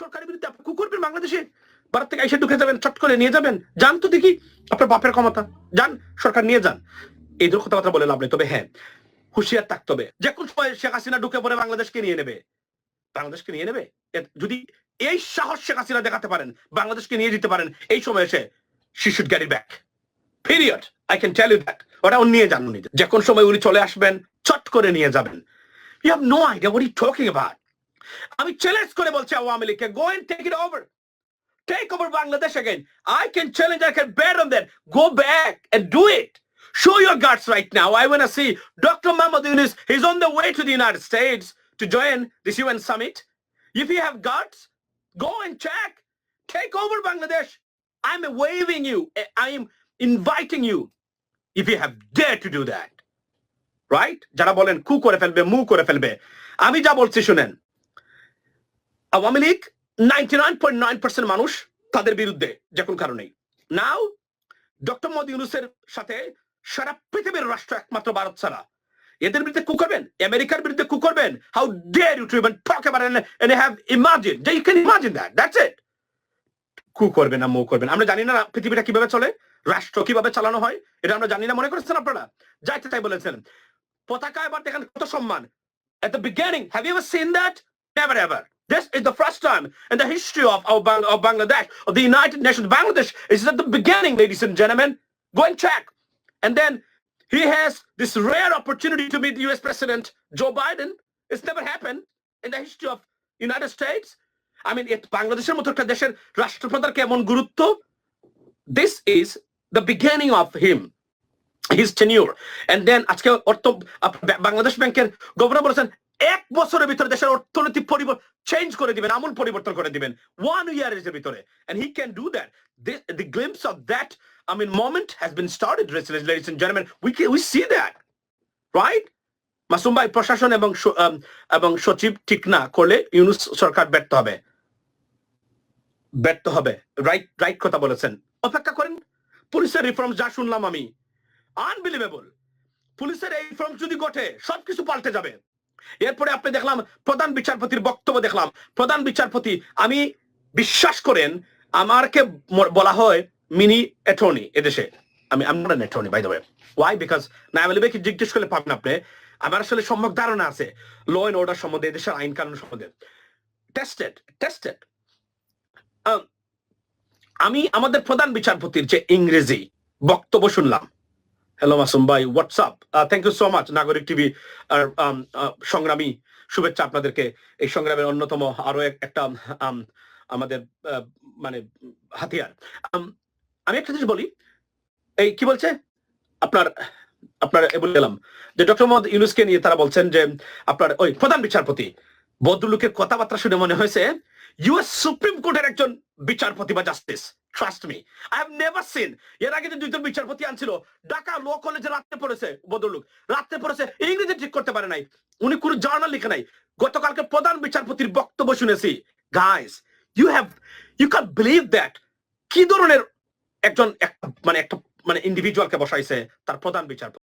সরকারের বিরুদ্ধে আপনি কু করবেন বাংলাদেশে ভারত থেকে এসে ঢুকে যাবেন, চট করে নিয়ে যাবেন। যান তো দেখি আপনার বাপের ক্ষমতা। যান, সরকার নিয়ে যান। এই ধরনের কথাবার্তা বলে লাভ নেই। তবে হ্যাঁ হুঁশিয়ার থাকতে হবে। যে কোন সময় শেখ হাসিনা ঢুকে পড়ে বাংলাদেশকে নিয়ে নেবে। বাংলাদেশকে নিয়ে নেবে? যদি এই সাহস শেখ হাসিনা দেখাতে পারেন, বাংলাদেশকে নিয়ে যেতে পারেন, এই সময় এসে she should carry back period I can tell you that ওটা উনি নিয়ে যান উনি যে কোন সময় উনি চলে আসবেন, চট করে নিয়ে যাবেন। You have no idea what you talking about আমি চ্যালেঞ্জ করে বলছি আওয়ামী লীগকে go and take it over Take over Bangladesh again. I can challenge, I can bet on that. Go back and do it. Show your guts right now. I want to see Dr. Mahmoud Yunus. He's on the way to the United States to join this UN summit. If you have guts, go and check. Take over Bangladesh. I'm waving you. I am inviting you. If you have dare to do that. Right? যারা বলেন কু করে ফেলবে মু করে ফেলবে আমি যা বলছি শুনেন আওয়ামী লীগ নাইনটি মানুষ তাদের বিরুদ্ধে যে কোনো কারণেই। নাও ডক্টর মোদী ইউনুসের সাথে সারা পৃথিবীর রাষ্ট্র একমাত্র ভারত ছাড়া। এদের বিরুদ্ধে কু করবেন? আমেরিকার বিরুদ্ধে কু করবেন? How dare you to even talk about and have imagine যে you can imagine that that's it coup করবেন না, মু করবেন আমরা জানি না পৃথিবীটা কীভাবে চলে, রাষ্ট্র কীভাবে চালানো হয়, এটা আমরা জানি না। মনে করছেন আপনারা? যাইতে তাই বলেছেন। পতাকা এবার দেখেন কত সম্মান। At the beginning, have you ever seen that? Never, ever. this is the first time in the history of, of, Bang- of Bangladesh, of the United Nations, Bangladesh is at the beginning, ladies and gentlemen. Go and check. And then he has this rare opportunity to meet the US President Joe Biden. It's never happened in the history of United States. I mean, it বাংলাদেশের মতো একটা দেশের রাষ্ট্রপ্রধান কেমন গুরুত্ব this is the beginning of him his tenure and then আজকে অর্থ up- বা- বাংলাদেশ ব্যাংকের গভর্নর বলেছেন এক বছরের ভিতরে দেশের অর্থনৈতিক পরিবর্তন চেঞ্জ করে দিবেন আমূল পরিবর্তন করে দিবেন ওয়ান ইয়ারের ভিতরে। Can do that. This, the glimpse of that I mean moment has been started ladies and gentlemen. We can, we see that right? Masum ভাই প্রশাসন এবং এবং সচিব ঠিক না করলে ইউনুস সরকার ব্যর্থ হবে। ব্যর্থ হবে। রাইট রাইট কথা বলেছেন। অপেক্ষা করেন পুলিশের রিফর্ম যা শুনলাম আমি। আনবিলিভেবল পুলিশের এই রিফর্ম যদি ঘটে সবকিছু পাল্টে যাবে। এরপরে আপনি দেখলাম প্রধান বিচারপতির বক্তব্য দেখলাম। প্রধান বিচারপতি, আমি বিশ্বাস করেন, আমারকে বলা হয় মিনি অ্যাটর্নি এদেশে। আমি আমি not attorney by the way why because না, আমি কি জিজ্ঞেস করলে পাবেন আপনি। আমার আসলে সম্যক ধারণা আছে। ল এন্ড অর্ডার সম্বন্ধে, এদেশের আইন কানুন সম্বন্ধে। টেস্টেড টেস্টেড আমি, আমাদের প্রধান বিচারপতির যে ইংরেজি বক্তব্য শুনলাম হ্যালো মাসুম ভাই WhatsApp thank you so much Nagorik TV R um, সংগ্রামী শুভেচ্ছা আপনাদেরকে। এই সংগ্রামের অন্যতম আরও একটা um, আমাদের মানে হাতিয়ার। Um, আমি একটা জিনিস বলি। এই কি বলছে? আপনার আপনার বলে গেলাম যে ডক্টর মোহাম্মদ ইউনুসকে নিয়ে তারা বলছেন যে আপনার ওই প্রধান বিচারপতি ভদ্রলোকের কথাবার্তা শুনে মনে হয়েছে ইউএস সুপ্রিম কোর্টের একজন বিচারপতি বা justice. Trust me I have never seen এর আগে যে দুইজন বিচারপতি আনছিল, ঢাকা ল কলেজে রাত্রে পড়েছে বদলুক রাত্রে পড়েছে, ইংরেজি ঠিক করতে পারে নাই। উনি কোনো জার্নাল লিখে নাই। গতকালকে প্রধান বিচারপতির বক্তব্য শুনেছি। Guys you have you can believe that কি ধরনের একজন একটা মানে একটা মানে ইন্ডিভিজুয়ালকে বসাইছে তার প্রধান বিচারপতি।